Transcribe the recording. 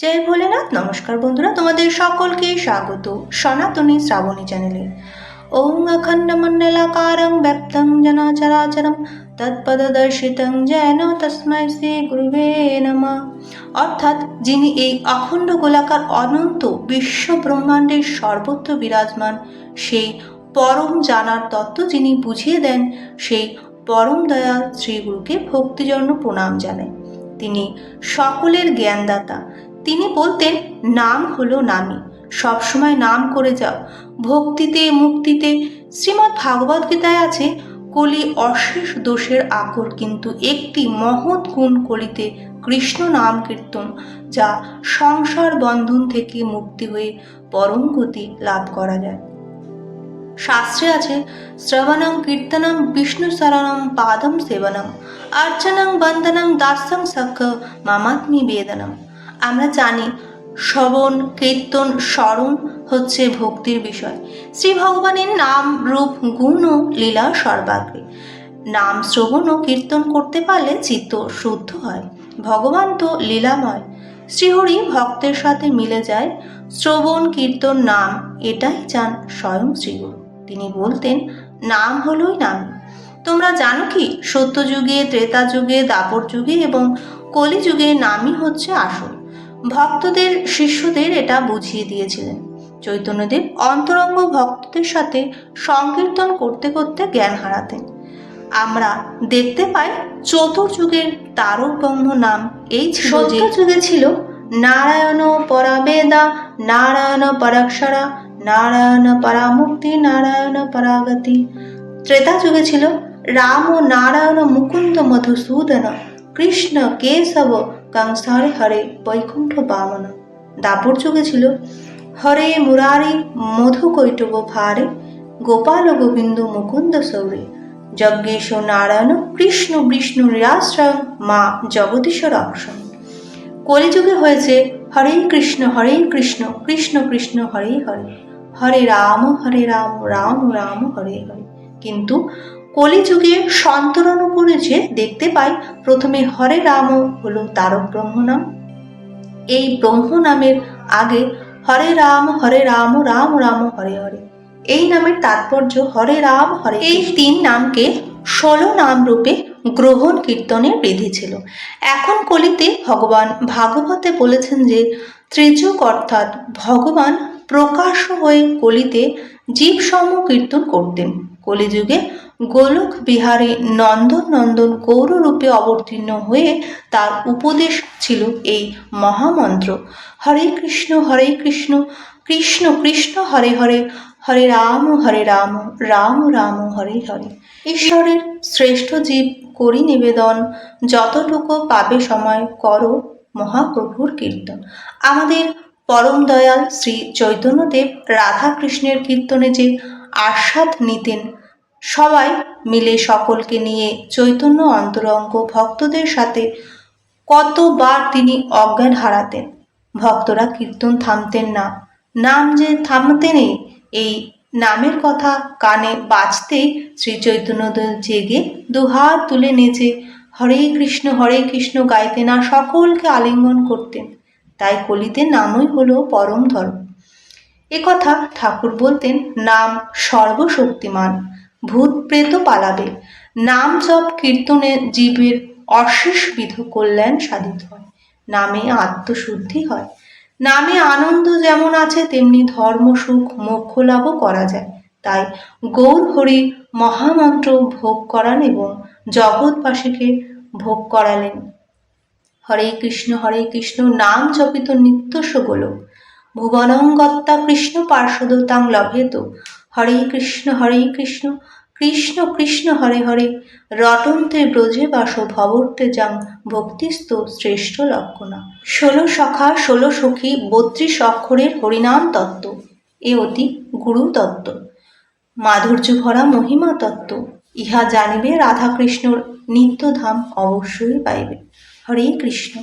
জয় ভোলেনাথ, নমস্কার বন্ধুরা, তোমাদের সকলকে স্বাগত সনাতনী শ্রাবণী চ্যানেলে ওং অখণ্ড মণ্ডলাকারং ব্যক্তং জনাচরাচরম, তৎপদদর্শিতং যেন তস্মৈ শ্রী গুরুবে নমঃ। অর্থাৎ যিনি এই অখণ্ড গোলাকার অনন্ত বিশ্ব ব্রহ্মাণ্ডের সর্বত্র বিরাজমান, সেই পরম জানার তত্ত্ব যিনি বুঝিয়ে দেন, সেই পরম দয়াল শ্রীগুরুকে ভক্তিজন্য প্রণাম জানায়। তিনি সকলের জ্ঞানদাতা তিনি বলতেন, নাম হলো নামই সবসময় নাম করে যাও। ভক্তিতে, মুক্তিতে শ্রীমৎ ভাগবত গীতায় আছে, কলি অশেষ দোষের আকর, কিন্তু একটি মহৎ গুণ কলিতে কৃষ্ণ নাম কীর্তন, যা সংসার বন্ধন থেকে মুক্তি হয়ে পরম গতি লাভ করা যায়। শাস্ত্রে আছে, শ্রবণং কীর্তনম বিষ্ণু শরণম পাদম সেবনম, অর্চনং বন্দনম দাসং সখ মামাত্মি বেদনম আমরা জানি শ্রবণ, কীর্তন, স্মরণ হচ্ছে ভক্তির বিষয়। শ্রী ভগবানের নাম, রূপ, গুণ ও লীলা সর্বাগ্রে। নাম, শ্রবণ ও কীর্তন করতে পারলে চিত্ত শুদ্ধ হয়, ভগবান তো লীলাময়। শ্রীহরি ভক্তের সাথে মিলে যায়, শ্রবণ, কীর্তন, নাম, এটাই চান স্বয়ং শ্রীগুরু। তিনি বলতেন, নাম হলোই নাম। তোমরা জানো কি, সত্যযুগে ত্রেতা যুগে দাপর যুগে এবং কলিযুগে নামই হচ্ছে আসল। ভক্তদের, শিষ্যদের এটা বুঝিয়ে দিয়েছিলেন। চৈতন্যদেব অন্তরঙ্গ ভক্তদের সাথে সংকীর্তন করতে করতে জ্ঞান হারাতেন। আমরা দেখতে পাই চতুর্যুগের ব্রহ্ম নাম এই ছিল যুগে ছিল নারায়ণ পরাবেদা নারায়ণ পরাক্ষরা, নারায়ণ পরামুক্তি নারায়ণ পরাগতি। ত্রেতা যুগে ছিল রাম ও নারায়ণ মুকুন্দ মধুসূদন, কৃষ্ণ কেশব কংসারে হরে বৈকুণ্ঠ বামন। দাপর যুগে ছিল, হরে মুরারি মধু কৈটব ভারে, গোপাল গোবিন্দ মুকুন্দ সৌরে। যজ্ঞেশ নারায়ণ কৃষ্ণ বিষ্ণু নিরাশ্রয়, মা জগদীশ্বর অক্ষণ কলিযুগে হয়েছে, হরে কৃষ্ণ হরে কৃষ্ণ কৃষ্ণ কৃষ্ণ, হরে হরে। হরে রাম হরে রাম রাম রাম, হরে হরে। কিন্তু কলিযুগে সন্তরণ উপরে যে দেখতে পাই, প্রথমে হরে রাম হলো তারক ব্রহ্ম নাম এই ব্রহ্ম নামের আগে হরে রাম হরে রাম রাম রাম, হরে হরে। এই নামের তাৎপর্য হরে রাম, হরে এই তিন নামকে ষোলো নাম রূপে গ্রহণ কীর্তনের বিধি ছিল এখন কলিতে ভগবান ভাগবতে বলেছেন যে, ত্রিযুগ অর্থাৎ ভগবান প্রকাশ হয়ে কলিতে জীবসম কীর্তন করতেন। কলিযুগে গোলক বিহারে নন্দন নন্দন গৌররূপে অবতীর্ণ হয়ে তার উপদেশ ছিল এই মহামন্ত্র। হরে কৃষ্ণ হরে কৃষ্ণ কৃষ্ণ কৃষ্ণ, হরে হরে হরে রাম হরে রাম রাম রাম, হরে হরে। ঈশ্বরের শ্রেষ্ঠ জীব করি নিবেদন, যতটুকু পাবে সময় করো মহাপ্রভুর কীর্তন। আমাদের পরম দয়াল শ্রী চৈতন্যদেব রাধাকৃষ্ণের কীর্তনে যে আস্বাদ নিতেন সবাই মিলে সকলকে নিয়ে চৈতন্য অন্তরঙ্গ ভক্তদের সাথে কতবার তিনি অজ্ঞান হারাতেন। ভক্তরা কীর্তন থামতেন না। নাম যে থামতেনই এই নামের কথা কানে বাজতেই শ্রী চৈতন্যদেব জেগে দুহাত তুলে নেচে হরে কৃষ্ণ হরে কৃষ্ণ গাইতে না সকলকে আলিঙ্গন করতেন। তাই কলিতে নামই হলো পরম ধর্ম। কথা ঠাকুর বলতেন, নাম সর্বশক্তিমান। ভূত প্রেত পালাবে। নাম জপ কীর্তনে জীবের অশেষ বিধ কল্যাণ সাধিত হয়। নামে আত্মশুদ্ধি হয়। নামে আনন্দ যেমন আছে, তেমনি ধর্ম সুখ মোক্ষ লাভও করা যায়। তাই গৌর হরি মহামন্ত্র ভোগ করান এবং জগৎবাসীকে ভোগ করালেন। হরে কৃষ্ণ হরে কৃষ্ণ, নাম জপিত নিত্যস্ব গোলক ভুবনঙ্গত্তা কৃষ্ণ পার্শ্বদ তাং লভেত। হরে কৃষ্ণ হরে কৃষ্ণ কৃষ্ণ কৃষ্ণ, হরে হরে। রটন্তে ব্রজে বাস, ভবর্তে যাং ভক্তিস্ত শ্রেষ্ঠ লক্ষণা। ষোলো সখা, ষোলো সখী, বত্রিশ অক্ষরের হরিনাম তত্ত্ব। এ অতি গুরু তত্ত্ব। মাধুর্য ভরা মহিমা তত্ত্ব। ইহা জানিবে রাধাকৃষ্ণর নিত্যধাম অবশ্যই পাইবে। হরে কৃষ্ণ।